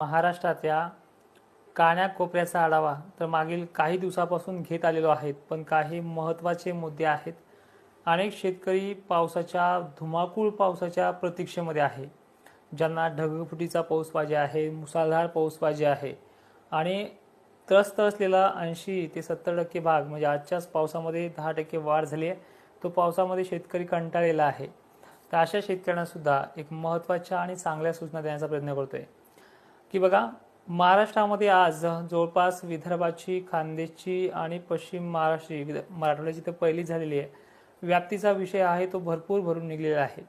महाराष्ट्राच्या काण्या कोपऱ्याचा आढावा तर मागील काही दिवसापासून घेत आलेलो आहेत पण काही महत्त्वाचे मुद्दे आहेत. अनेक शेतकरी पावसाच्या धुमाकूळ पावसाच्या प्रतीक्षेमध्ये आहे. ज्यांना ढगफुटीचा पाऊस पाहिजे आहे मुसळधार पाऊस पाहिजे आहे आणि त्रस्त असलेला ऐंशी ते सत्तर टक्के भाग म्हणजे आजच्याच पावसामध्ये दहा टक्के वाढ झाली आहे तो पावसामध्ये शेतकरी कंटाळलेला आहे. तर अशा शेतकऱ्यांनासुद्धा एक महत्त्वाच्या आणि चांगल्या सूचना देण्याचा प्रयत्न करतो आहे की बघा महाराष्ट्रामध्ये आज जवळपास विदर्भाची खानदेशची आणि पश्चिम महाराष्ट्री विद- मराठवाड्याची तर पहिली झालेली आहे. व्याप्तीचा विषय आहे तो भरपूर भरून निघलेला आहे.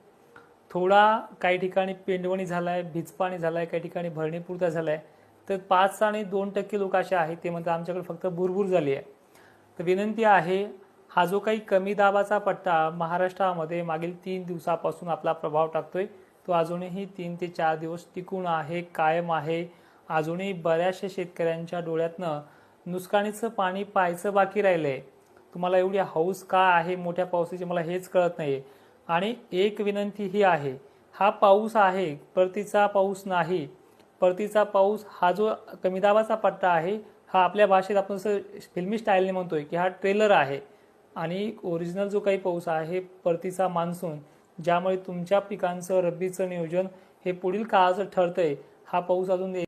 थोडा काही ठिकाणी पेंडवणी झाला आहे भिजपाणी झाला आहे काही ठिकाणी भरणीपुरता झाला आहे तर पाच आणि दोन टक्के लोक असे आहेत ते म्हणतात आमच्याकडे फक्त भुरभूर झाली आहे. तर विनंती आहे हा जो काही कमी दाबाचा पट्टा महाराष्ट्रामध्ये मागील तीन दिवसापासून आपला प्रभाव टाकतोय तो अजूनही तीन ते चार दिवस टिकून आहे कायम आहे. अजूनही बऱ्याचशा शेतकऱ्यांच्या डोळ्यातनं नुसकानीचं पाणी पाहायचं बाकी राहिलंय. तुम्हाला एवढी हौस का आहे मोठ्या पावसाची मला हेच कळत नाही आणि एक विनंती ही आहे हा पाऊस आहे परतीचा पाऊस नाही. परतीचा पाऊस हा जो कमी दाबाचा पट्टा आहे हा आपल्या भाषेत आपण जसं फिल्मी स्टाईलने म्हणतोय की हा ट्रेलर आहे. आणि ओरिजिनल जो काही पाऊस आहे परतीचा मान्सून ज्यामुळे तुमच्या पिकांचं रब्बीचं नियोजन हे पुढील काळाचं ठरतंय. हा पाऊस अजून